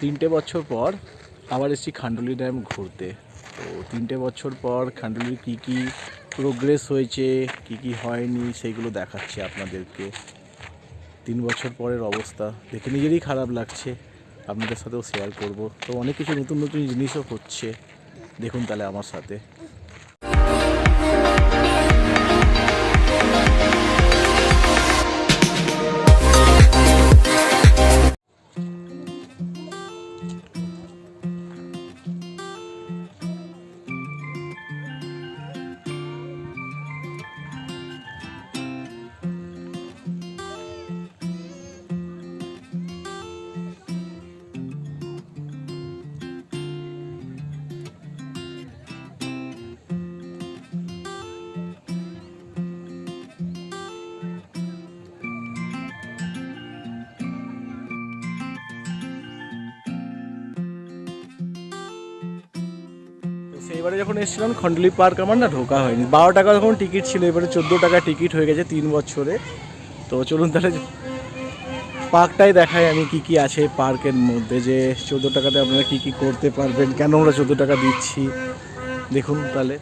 তিনটে বছর পর আবার এসেছি খান্ডুলি ড্যাম ঘুরতে। তো তিনটে বছর পর খান্ডুলির কী কী প্রোগ্রেস হয়েছে, কি কি হয়নি সেইগুলো দেখাচ্ছি আপনাদেরকে। তিন বছর পরের অবস্থা, দেখে নিজেরই খারাপ লাগছে। আপনাদের সাথেও শেয়ার করব। তো অনেক কিছু নতুন নতুন জিনিসও হচ্ছে। দেখুন তাহলে আমার সাথে। সেইবারে যখন এসেছিলাম খন্ডলি পার্ক আমার না ঢোকা হয়নি। বারো টাকা যখন টিকিট ছিল, এবারে চোদ্দ টাকা টিকিট হয়ে গেছে তিন বছরে। তো চলুন তাহলে পার্কটাই দেখাই আমি কি কি আছে পার্কের মধ্যে, যে চোদ্দ টাকাতে আপনারা কি কি করতে পারবেন, কেন আমরা চোদ্দ টাকা দিচ্ছি। দেখুন তাহলে।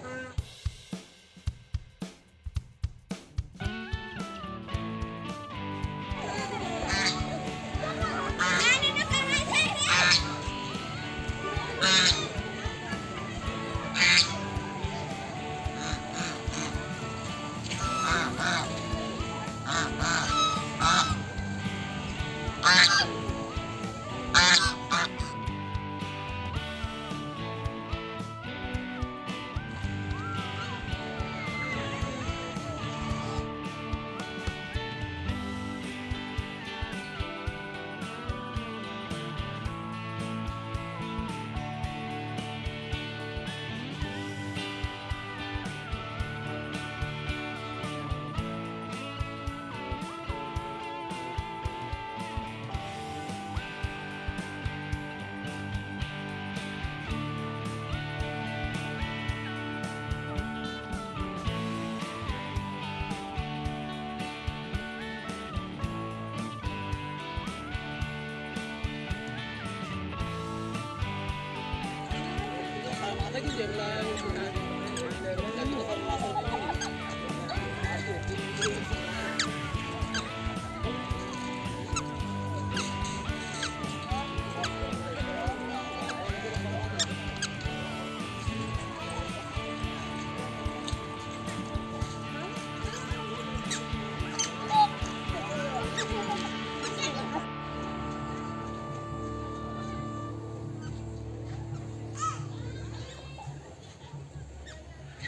पता क्यों जंगला है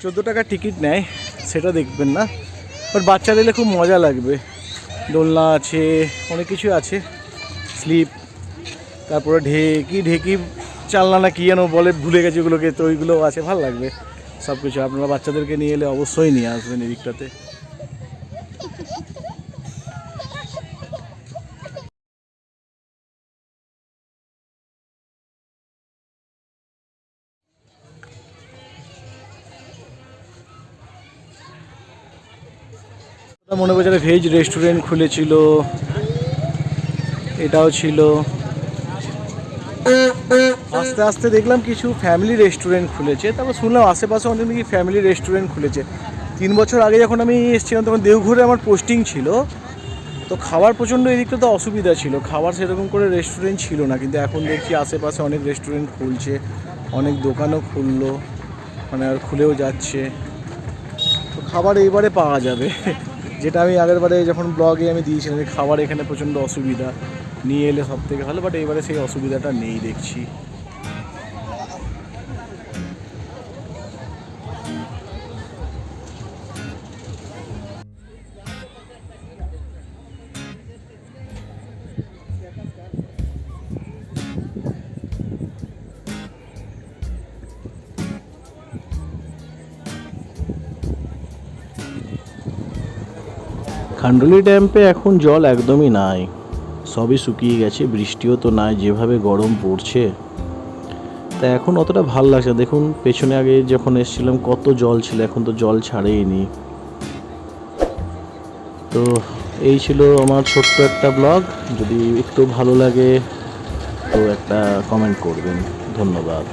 চোদ্দ টাকা টিকিট নেয়, সেটা দেখবেন না। বাট বাচ্চাদের এলে খুব মজা লাগবে। দোলনা আছে, অনেক কিছু আছে। স্লিপ, তারপরে ঢেকি ঢেকি চালনা না কি যেন বলে, ভুলে গেছে ওগুলোকে, তো ওইগুলোও আছে, ভালো লাগবে। সব কিছু আপনারা বাচ্চাদেরকে নিয়ে এলে অবশ্যই নিয়ে আসবেন এদিকটাতে মনে বাজারে ভেজ রেস্টুরেন্ট খুলেছিল, এটাও ছিল। আস্তে আস্তে দেখলাম কিছু ফ্যামিলি রেস্টুরেন্ট খুলেছে, তারপর শুনলাম আশেপাশে অনেক নাকি ফ্যামিলি রেস্টুরেন্ট খুলেছে। তিন বছর আগে যখন আমি এসেছিলাম, তখন দেওঘরে আমার পোস্টিং ছিল। তো খাবার প্রচণ্ড এদিকটা তো অসুবিধা ছিল, খাবার সেরকম করে রেস্টুরেন্ট ছিল না, কিন্তু এখন দেখছি আশেপাশে অনেক রেস্টুরেন্ট খুলছে, অনেক দোকানও খুললো মানে আর খুলেও যাচ্ছে। তো খাবার এইবারে পাওয়া যাবে। যেটা আমি আগের বারে যখন ব্লগে আমি দিয়েছিলাম, যে খাবার এখানে প্রচণ্ড অসুবিধা, নিয়ে এলে সব থেকে ভালো বাট এবারে সেই অসুবিধাটা নেই দেখছি। খান্ডুলি ড্যাম্পে এখন জল একদমই নাই। সবই শুকিয়ে গেছে, বৃষ্টিও তো নাই, যেভাবে গরম পড়ছে। তা এখন অতটা ভালো লাগছে। দেখুন, পেছনে আগে যখন এসেছিলাম, কত জল ছিল, এখন তো জল ছাড়েইনি। তো এই ছিল আমার ছোট্ট একটা ব্লগ। যদি একটু ভালো লাগে, তো একটা কমেন্ট করবেন। ধন্যবাদ।